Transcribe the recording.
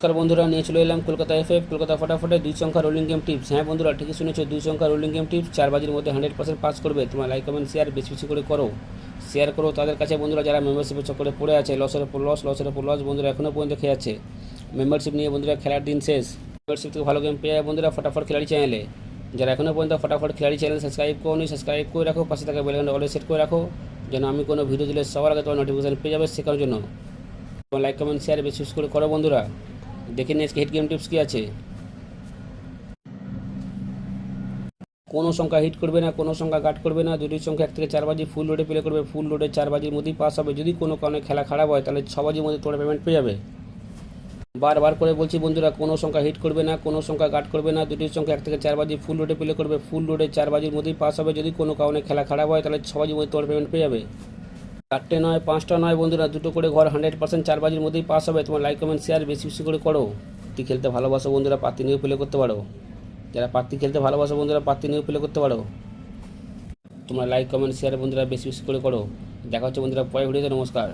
নমস্কার বন্ধুরা, নিয়ে চলে এলাম কলকাতা এফ এফ কলকাতা ফটাফটে দুই সংখ্যা রোলিং গেম টিপস হ্যাঁ বন্ধুরা, ঠিকই শুনেছো, দুই সংখ্যা রোলিং গেম টিপস চার বাজির মধ্যে হান্ড্রেড পার্সেন্ট পাস করবে। তোমার লাইক কমেন্ট শেয়ার বেশি বেশি করে করো। শেয়ার করো তাদের কাছে বন্ধুরা, যারা মেম্বারশিপের চক্করে পড়ে আছে লসের উপর লস লসের উপর লস বন্ধুরা এখনও পর্যন্ত খেয়ে আছে মেম্বারশিপ নিয়ে বন্ধুরা খেলার দিন শেষ। মেম্বারশিপ থেকে ভালো গেম পেয়ে যায় বন্ধুরা ফটাফট খেলাড়ি চ্যানেলে যারা এখনও পর্যন্ত ফটাফট খেলাড়ি চ্যানেল সাবস্ক্রাইব করো সাবস্ক্রাইব করে রাখো, পাশে থাকা বেলাকানটা অলে সেট করে রাখো, যেন আমি কোনো ভিডিও দিলে সবার আগে তোমার নোটিফিকেশন পেয়ে যাবে শেখানোর জন্য। তোমার লাইক কমেন্ট শেয়ার বেশি বেশি করে করো বন্ধুরা। দেখে নিয়ে আজকে হিট গেম টিপস কী আছে। কোনো সংখ্যা হিট করবে না, কোনো সংখ্যা কাট করবে না দুটি সংখ্যা এক থেকে চার বাজি ফুল লোডে প্লে করবে ফুল লোডে চার বাজির মধ্যেই পাস হবে। যদি কোনো কারণে খেলা খারাপ হয়, তাহলে ছ বাজির মধ্যে তোমরা পেমেন্ট পেয়ে যাবে। বারবার করে বলছি বন্ধুরা, কোনো সংখ্যা হিট করবে না, কোনো সংখ্যা কাট করবে না দুটি সংখ্যা এক থেকে চার বাজি ফুল লোডে প্লে করবে ফুল লোডে চার বাজির মধ্যেই পাস হবে। যদি কোনো কারণে খেলা খারাপ হয়, তাহলে ছ বাজির মধ্যে তোমরা পেমেন্ট পেয়ে যাবে। চারটে নয়, পাঁচটা নয় বন্ধুরা, দুটো করে ঘর হান্ড্রেড পার্সেন্ট চার বাজির মধ্যেই পাস হবে। তোমার লাইক কমেন্ট শেয়ার বেশি বেশি করে করো। পাত্তি খেলতে ভালোবাসো বন্ধুরা পাতি নিয়েও প্লে করতে পারো। যারা পাত্তি খেলতে ভালোবাসো বন্ধুরা, পাত্তি নিয়েও প্লে করতে পারো। তোমরা লাইক কমেন্ট শেয়ার বন্ধুরা, বেশি বেশি করে করো। দেখা হচ্ছে বন্ধুরা পরে ভিডিওতে নমস্কার।